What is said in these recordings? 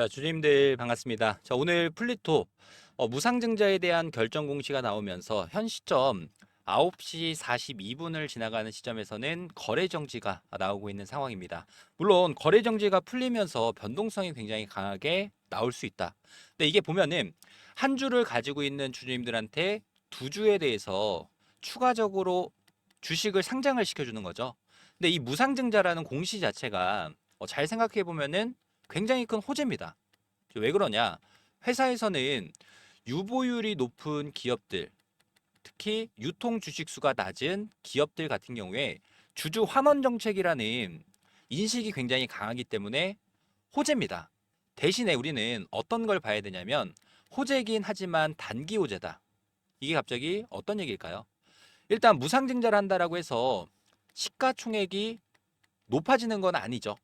자, 주님들 반갑습니다. 자, 오늘 플리토 어, 무상증자에 대한 결정 공시가 나오면서 현 시점 9시 42분을 지나가는 시점에서는 거래 정지가 나오고 있는 상황입니다. 물론 거래 정지가 풀리면서 변동성이 굉장히 강하게 나올 수 있다. 근데 이게 보면은 한 주를 가지고 있는 주주님들한테 두 주에 대해서 추가적으로 주식을 상장을 시켜주는 거죠. 근데 이 무상증자라는 공시 자체가 어, 잘 생각해 보면은 굉장히 큰 호재입니다. 왜 그러냐? 회사에서는 유보율이 높은 기업들, 특히 유통 주식수가 낮은 기업들 같은 경우에 주주 환원 정책이라는 인식이 굉장히 강하기 때문에 호재입니다. 대신에 우리는 어떤 걸 봐야 되냐면 호재긴 하지만 단기 호재다. 이게 갑자기 어떤 얘기일까요? 일단 무상증자를 한다라고 해서 시가총액이 높아지는 건 아니죠.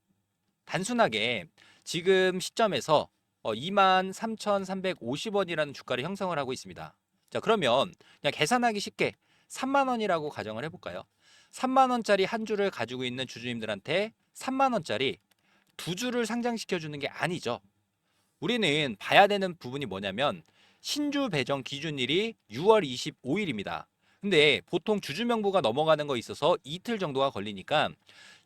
단순하게 지금 시점에서 어, 23,350원이라는 주가를 형성을 하고 있습니다. 자, 그러면 그냥 계산하기 쉽게 3만 원이라고 가정을 해 볼까요? 3만 원짜리 한 주를 가지고 있는 주주님들한테 3만 원짜리 두 주를 상장시켜 주는 게 아니죠. 우리는 봐야 되는 부분이 뭐냐면 신주 배정 기준일이 6월 25일입니다. 근데 보통 주주 명부가 넘어가는 거 있어서 이틀 정도가 걸리니까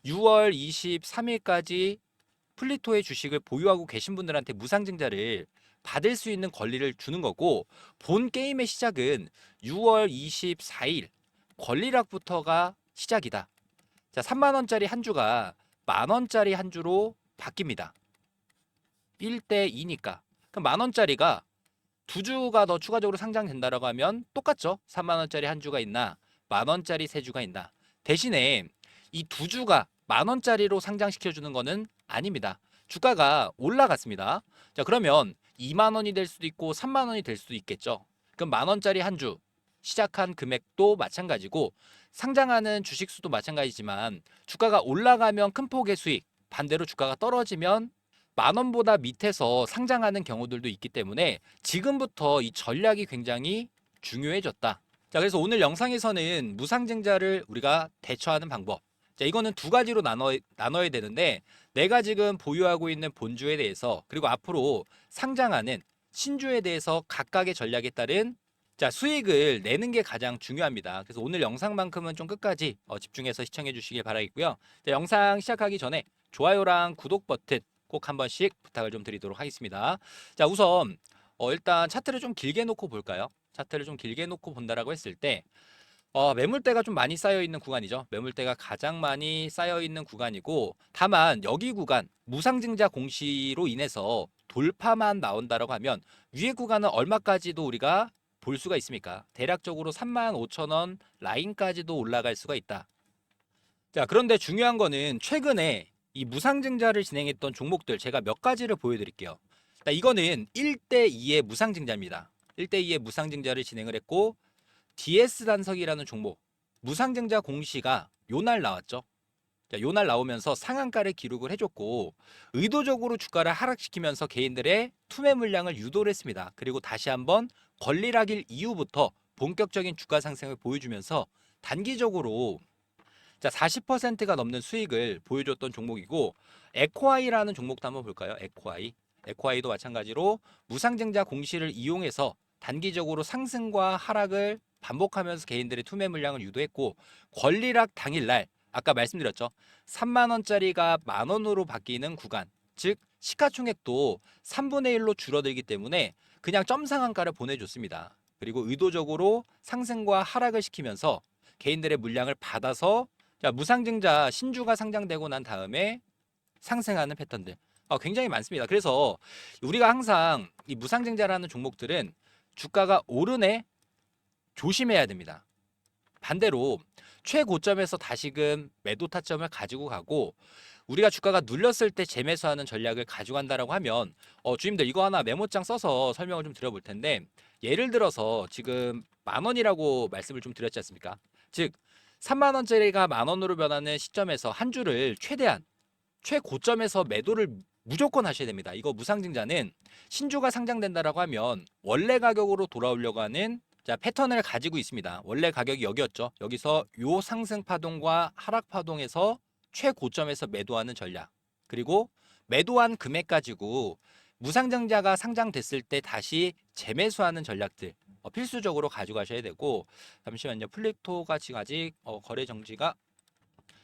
6월 23일까지 플리토의 주식을 보유하고 계신 분들한테 무상증자를 받을 수 있는 권리를 주는 거고 본 게임의 시작은 6월 24일 권리락부터가 시작이다. 자, 3만 원짜리 한 주가 만 원짜리 한 주로 바뀝니다. 1대 2니까. 그럼 만 원짜리가 두 주가 더 추가적으로 상장된다라고 하면 똑같죠. 3만 원짜리 한 주가 있나 만 원짜리 세 주가 있나. 대신에 이 두 주가 만 원짜리로 상장시켜 주는 거는 아닙니다. 주가가 올라갔습니다. 자, 그러면 2만 원이 될 수도 있고 3만 원이 될 수도 있겠죠. 그럼 만 원짜리 한 주 시작한 금액도 마찬가지고 상장하는 주식 수도 마찬가지지만 주가가 올라가면 큰 폭의 수익, 반대로 주가가 떨어지면 만 원보다 밑에서 상장하는 경우들도 있기 때문에 지금부터 이 전략이 굉장히 중요해졌다. 자, 그래서 오늘 영상에서는 무상증자를 우리가 대처하는 방법. 자, 이거는 두 가지로 나눠, 나눠야 되는데 내가 지금 보유하고 있는 본주에 대해서 그리고 앞으로 상장하는 신주에 대해서 각각의 전략에 따른 자, 수익을 내는 게 가장 중요합니다. 그래서 오늘 영상만큼은 좀 끝까지 어, 집중해서 시청해 주시길 바라겠고요. 자, 영상 시작하기 전에 좋아요랑 구독 버튼 꼭 한 번씩 부탁을 좀 드리도록 하겠습니다. 자, 우선 어, 일단 차트를 좀 길게 놓고 볼까요? 차트를 좀 길게 놓고 본다라고 했을 때 어, 매물대가 좀 많이 쌓여 있는 구간이죠. 매물대가 가장 많이 쌓여 있는 구간이고 다만 여기 구간 무상증자 공시로 인해서 돌파만 나온다라고 하면 위에 구간은 얼마까지도 우리가 볼 수가 있습니까? 대략적으로 3만 5천 원 라인까지도 올라갈 수가 있다. 자, 그런데 중요한 거는 최근에 이 무상증자를 진행했던 종목들 제가 몇 가지를 보여드릴게요. 자, 이거는 1대2의 무상증자입니다. 1대2의 무상증자를 진행을 했고 DS 단석이라는 종목 무상증자 공시가 요날 나왔죠. 자, 요날 나오면서 상한가를 기록을 해줬고 의도적으로 주가를 하락시키면서 개인들의 투매 물량을 유도를 했습니다. 그리고 다시 한번 권리락일 이후부터 본격적인 주가 상승을 보여주면서 단기적으로 자 40%가 넘는 수익을 보여줬던 종목이고 에코아이라는 종목도 한번 볼까요? 에코아이 에코아이도 마찬가지로 무상증자 공시를 이용해서 단기적으로 상승과 하락을 반복하면서 개인들의 투매 물량을 유도했고 권리락 당일날 아까 말씀드렸죠. 3만 원짜리가 만 원으로 바뀌는 구간. 즉 시가총액도 3분의 1로 줄어들기 때문에 그냥 점 상한가를 보내줬습니다. 그리고 의도적으로 상승과 하락을 시키면서 개인들의 물량을 받아서 자, 무상증자 신주가 상장되고 난 다음에 상승하는 패턴들 어, 굉장히 많습니다. 그래서 우리가 항상 이 무상증자라는 종목들은 주가가 오르네 조심해야 됩니다. 반대로 최고점에서 다시금 매도 타점을 가지고 가고 우리가 주가가 눌렸을 때 재매수하는 전략을 가져간다라고 하면 어, 주님들 이거 하나 메모장 써서 설명을 좀 드려볼 텐데 예를 들어서 지금 만 원이라고 말씀을 좀 드렸지 않습니까? 즉 3만 원짜리가 만 원으로 변하는 시점에서 한 주를 최대한 최고점에서 매도를 무조건 하셔야 됩니다. 이거 무상증자는 신주가 상장된다라고 하면 원래 가격으로 돌아오려고 하는 자, 패턴을 가지고 있습니다. 원래 가격이 여기였죠. 여기서 요 상승 파동과 하락 파동에서 최고점에서 매도하는 전략. 그리고 매도한 금액 가지고 무상증자가 상장됐을 때 다시 재매수하는 전략들 어, 필수적으로 가져가셔야 되고 잠시만요. 플립토가 지금 아직 어, 거래 정지가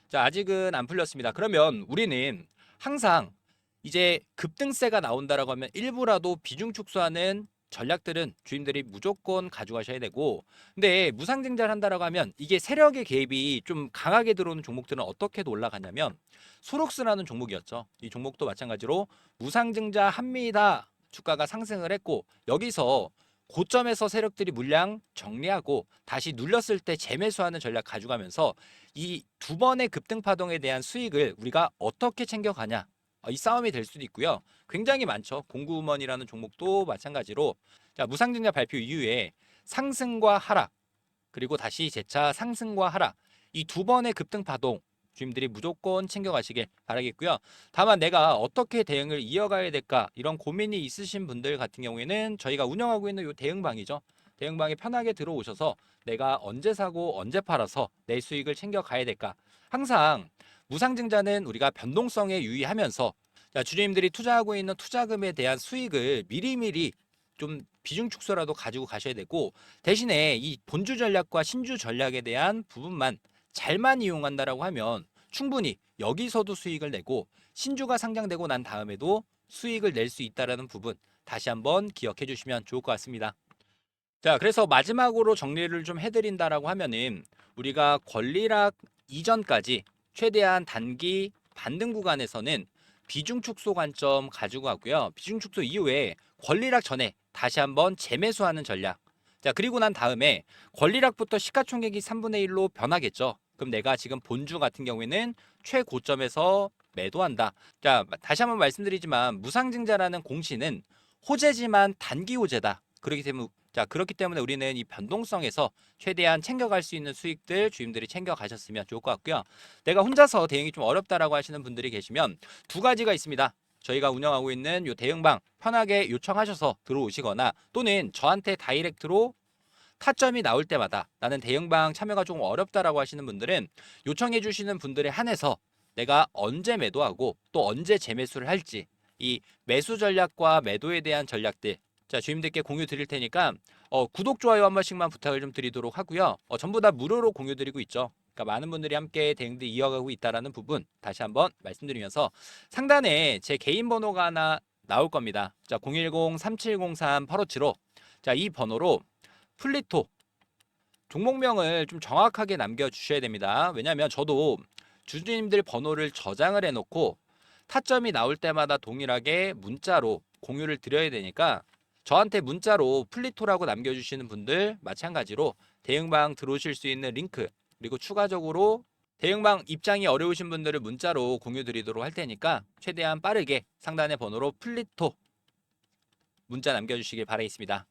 자 아직은 안 풀렸습니다. 그러면 우리는 항상 이제 급등세가 나온다라고 하면 일부라도 비중 축소하는 전략들은 주임들이 무조건 가져가셔야 되고 근데 무상증자를 한다라고 하면 이게 세력의 개입이 좀 강하게 들어오는 종목들은 어떻게 올라가냐면 소록스라는 종목이었죠. 이 종목도 마찬가지로 무상증자 합니다. 주가가 상승을 했고 여기서 고점에서 세력들이 물량 정리하고 다시 눌렸을 때 재매수하는 전략 가져가면서 이 두 번의 급등 파동에 대한 수익을 우리가 어떻게 챙겨가냐 어, 이 싸움이 될 수도 있고요. 굉장히 많죠. 공구음원이라는 종목도 마찬가지로 자 무상증자 발표 이후에 상승과 하락 그리고 다시 재차 상승과 하락 이 두 번의 급등 파동 주임들이 무조건 챙겨가시길 바라겠고요. 다만 내가 어떻게 대응을 이어가야 될까 이런 고민이 있으신 분들 같은 경우에는 저희가 운영하고 있는 이 대응방이죠. 대응방에 편하게 들어오셔서 내가 언제 사고 언제 팔아서 내 수익을 챙겨가야 될까. 항상 무상증자는 우리가 변동성에 유의하면서 자, 주주님들이 투자하고 있는 투자금에 대한 수익을 미리미리 좀 비중 축소라도 가지고 가셔야 되고 대신에 이 본주 전략과 신주 전략에 대한 부분만 잘만 이용한다라고 하면 충분히 여기서도 수익을 내고 신주가 상장되고 난 다음에도 수익을 낼 수 있다라는 부분 다시 한번 기억해 주시면 좋을 것 같습니다. 자, 그래서 마지막으로 정리를 좀 해드린다라고 하면은 우리가 권리락 이전까지 최대한 단기 반등 구간에서는 비중 축소 관점 가지고 왔고요. 비중 축소 이후에 권리락 전에 다시 한번 재매수하는 전략. 자, 그리고 난 다음에 권리락부터 시가총액이 3분의 1로 변하겠죠. 그럼 내가 지금 본주 같은 경우에는 최고점에서 매도한다. 자, 다시 한번 말씀드리지만 무상증자라는 공시는 호재지만 단기 호재다. 그렇기 때문에 자, 그렇기 때문에 우리는 이 변동성에서 최대한 챙겨갈 수 있는 수익들 주임들이 챙겨가셨으면 좋을 것 같고요. 내가 혼자서 대응이 좀 어렵다라고 하시는 분들이 계시면 두 가지가 있습니다. 저희가 운영하고 있는 요 대응방 편하게 요청하셔서 들어오시거나 또는 저한테 다이렉트로 타점이 나올 때마다 나는 대응방 참여가 조금 어렵다라고 하시는 분들은 요청해 주시는 분들에 한해서 내가 언제 매도하고 또 언제 재매수를 할지 이 매수 전략과 매도에 대한 전략들 자 주임들께 공유 드릴 테니까 어, 구독 좋아요 한 번씩만 부탁을 좀 드리도록 하고요. 어, 전부 다 무료로 공유 드리고 있죠. 그러니까 많은 분들이 함께 대응들 이어가고 있다라는 부분 다시 한번 말씀드리면서 상단에 제 개인 번호가 하나 나올 겁니다. 자 010-3703-8575 자 이 번호로 플리토 종목명을 좀 정확하게 남겨주셔야 됩니다. 왜냐하면 저도 주주님들 번호를 저장을 해놓고 타점이 나올 때마다 동일하게 문자로 공유를 드려야 되니까 저한테 문자로 플리토라고 남겨주시는 분들 마찬가지로 대응방 들어오실 수 있는 링크 그리고 추가적으로 대응방 입장이 어려우신 분들을 문자로 공유 드리도록 할 테니까 최대한 빠르게 상단의 번호로 플리토 문자 남겨주시길 바라겠습니다.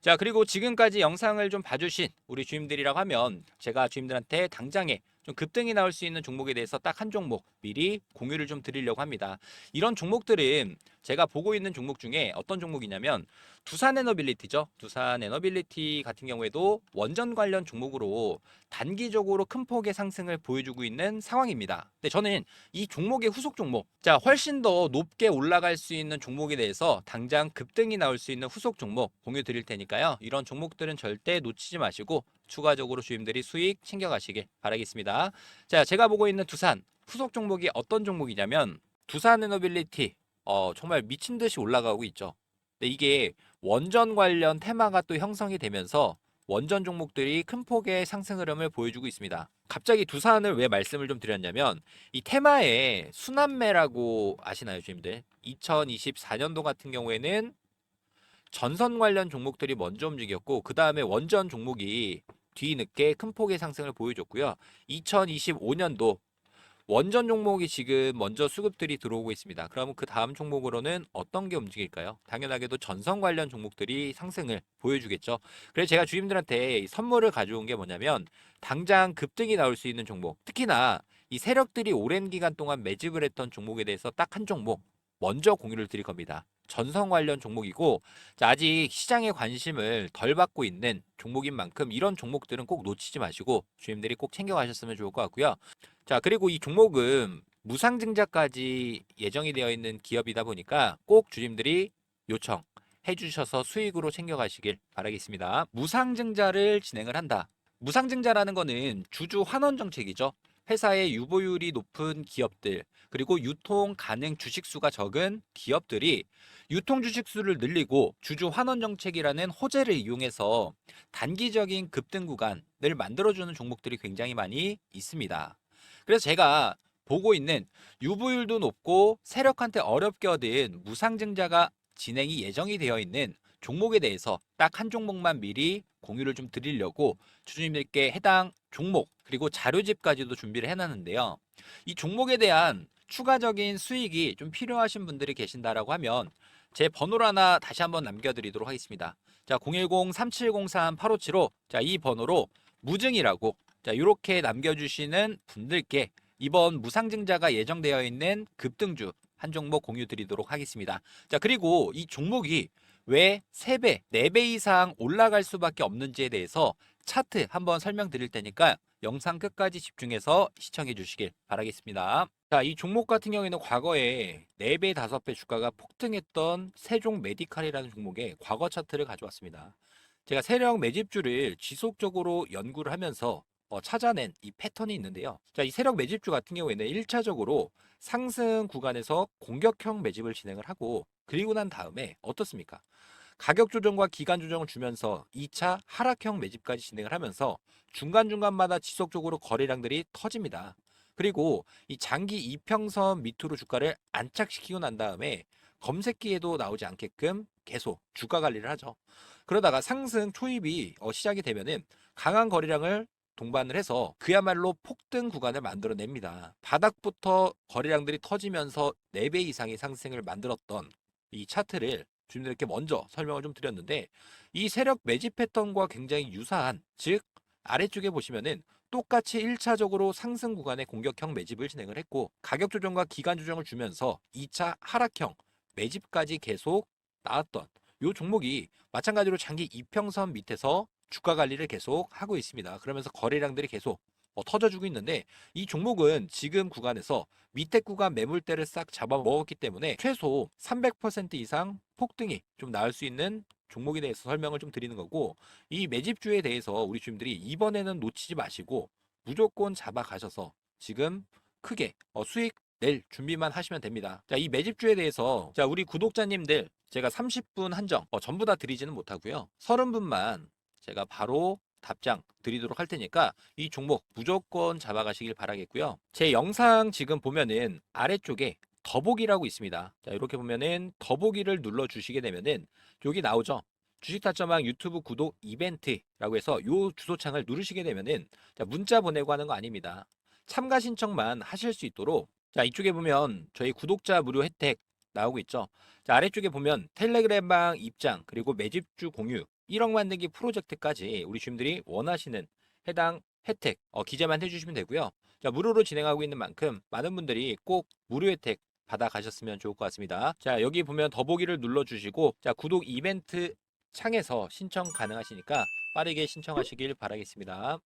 자 그리고 지금까지 영상을 좀 봐주신 우리 주임들이라고 하면 제가 주임들한테 당장에 좀 급등이 나올 수 있는 종목에 대해서 딱 한 종목 미리 공유를 좀 드리려고 합니다. 이런 종목들은 제가 보고 있는 종목 중에 어떤 종목이냐면 두산 에너빌리티죠. 두산 에너빌리티 같은 경우에도 원전 관련 종목으로 단기적으로 큰 폭의 상승을 보여주고 있는 상황입니다. 근데 저는 이 종목의 후속 종목, 자 훨씬 더 높게 올라갈 수 있는 종목에 대해서 당장 급등이 나올 수 있는 후속 종목 공유 드릴 테니까요. 이런 종목들은 절대 놓치지 마시고 추가적으로 주임들이 수익 챙겨가시길 바라겠습니다. 자, 제가 보고 있는 두산 후속 종목이 어떤 종목이냐면 두산 에너빌리티 어, 정말 미친 듯이 올라가고 있죠. 근데 이게 원전 관련 테마가 또 형성이 되면서 원전 종목들이 큰 폭의 상승 흐름을 보여주고 있습니다. 갑자기 두산을 왜 말씀을 좀 드렸냐면 이 테마에 순환매라고 아시나요, 주님들? 2024년도 같은 경우에는 전선 관련 종목들이 먼저 움직였고 그 다음에 원전 종목이 뒤늦게 큰 폭의 상승을 보여줬고요. 2025년도 원전 종목이 지금 먼저 수급들이 들어오고 있습니다. 그러면 그 다음 종목으로는 어떤 게 움직일까요? 당연하게도 전선 관련 종목들이 상승을 보여주겠죠. 그래서 제가 주임들한테 이 선물을 가져온 게 뭐냐면 당장 급등이 나올 수 있는 종목, 특히나 이 세력들이 오랜 기간 동안 매집을 했던 종목에 대해서 딱 한 종목 먼저 공유를 드릴 겁니다. 전선 관련 종목이고 자, 아직 시장의 관심을 덜 받고 있는 종목인 만큼 이런 종목들은 꼭 놓치지 마시고 주임들이 꼭 챙겨가셨으면 좋을 것 같고요. 자 그리고 이 종목은 무상증자까지 예정이 되어 있는 기업이다 보니까 꼭 주님들이 요청 해주셔서 수익으로 챙겨가시길 바라겠습니다. 무상증자를 진행을 한다. 무상증자라는 거는 주주 환원 정책이죠. 회사의 유보율이 높은 기업들 그리고 유통 가능 주식 수가 적은 기업들이 유통 주식 수를 늘리고 주주 환원 정책이라는 호재를 이용해서 단기적인 급등 구간을 만들어주는 종목들이 굉장히 많이 있습니다. 그래서 제가 보고 있는 유보율도 높고 세력한테 어렵게 얻은 무상증자가 진행이 예정이 되어 있는 종목에 대해서 딱 한 종목만 미리 공유를 좀 드리려고 주주님들께 해당 종목 그리고 자료집까지도 준비를 해놨는데요. 이 종목에 대한 추가적인 수익이 좀 필요하신 분들이 계신다라고 하면 제 번호를 하나 다시 한번 남겨드리도록 하겠습니다. 자, 010-3703-8575. 자, 이 번호로 무증이라고 자, 이렇게 남겨주시는 분들께 이번 무상증자가 예정되어 있는 급등주 한 종목 공유 드리도록 하겠습니다. 자, 그리고 이 종목이 왜 3배, 4배 이상 올라갈 수밖에 없는지에 대해서 차트 한번 설명드릴 테니까 영상 끝까지 집중해서 시청해 주시길 바라겠습니다. 자, 이 종목 같은 경우에는 과거에 4배, 5배 주가가 폭등했던 세종 메디칼이라는 종목의 과거 차트를 가져왔습니다. 제가 세력 매집주를 지속적으로 연구를 하면서 어, 찾아낸 이 패턴이 있는데요. 자, 이 세력 매집주 같은 경우에는 1차적으로 상승 구간에서 공격형 매집을 진행을 하고 그리고 난 다음에 어떻습니까? 가격 조정과 기간 조정을 주면서 2차 하락형 매집까지 진행을 하면서 중간중간마다 지속적으로 거래량들이 터집니다. 그리고 이 장기 이평선 밑으로 주가를 안착시키고 난 다음에 검색기에도 나오지 않게끔 계속 주가 관리를 하죠. 그러다가 상승 초입이 어, 시작이 되면은 강한 거래량을 동반을 해서 그야말로 폭등 구간을 만들어냅니다. 바닥부터 거래량들이 터지면서 4배 이상의 상승을 만들었던 이 차트를 주님들께 먼저 설명을 좀 드렸는데 이 세력 매집 패턴과 굉장히 유사한 즉 아래쪽에 보시면은 똑같이 1차적으로 상승 구간의 공격형 매집을 진행을 했고 가격 조정과 기간 조정을 주면서 2차 하락형 매집까지 계속 나왔던 이 종목이 마찬가지로 장기 이평선 밑에서 주가 관리를 계속 하고 있습니다. 그러면서 거래량들이 계속 어, 터져주고 있는데 이 종목은 지금 구간에서 밑에 구간 매물대를 싹 잡아먹었기 때문에 최소 300% 이상 폭등이 좀 나올 수 있는 종목에 대해서 설명을 좀 드리는 거고 이 매집주에 대해서 우리 주님들이 이번에는 놓치지 마시고 무조건 잡아가셔서 지금 크게 어, 수익 낼 준비만 하시면 됩니다. 자, 이 매집주에 대해서 자, 우리 구독자님들 제가 30분 한정 어, 전부 다 드리지는 못하고요. 30분만 제가 바로 답장 드리도록 할 테니까 이 종목 무조건 잡아가시길 바라겠고요. 제 영상 지금 보면은 아래쪽에 더보기라고 있습니다. 자, 이렇게 보면은 더보기를 눌러 주시게 되면은 여기 나오죠. 주식타점왕 유튜브 구독 이벤트라고 해서 요 주소창을 누르시게 되면은 자, 문자 보내고 하는 거 아닙니다. 참가 신청만 하실 수 있도록 자, 이쪽에 보면 저희 구독자 무료 혜택 나오고 있죠. 자, 아래쪽에 보면 텔레그램방 입장 그리고 매집주 공유 1억 만들기 프로젝트까지 우리 주님들이 원하시는 해당 혜택 어, 기재만 해주시면 되고요. 자, 무료로 진행하고 있는 만큼 많은 분들이 꼭 무료 혜택 받아 가셨으면 좋을 것 같습니다. 자, 여기 보면 더보기를 눌러 주시고 자, 구독 이벤트 창에서 신청 가능하시니까 빠르게 신청하시길 바라겠습니다.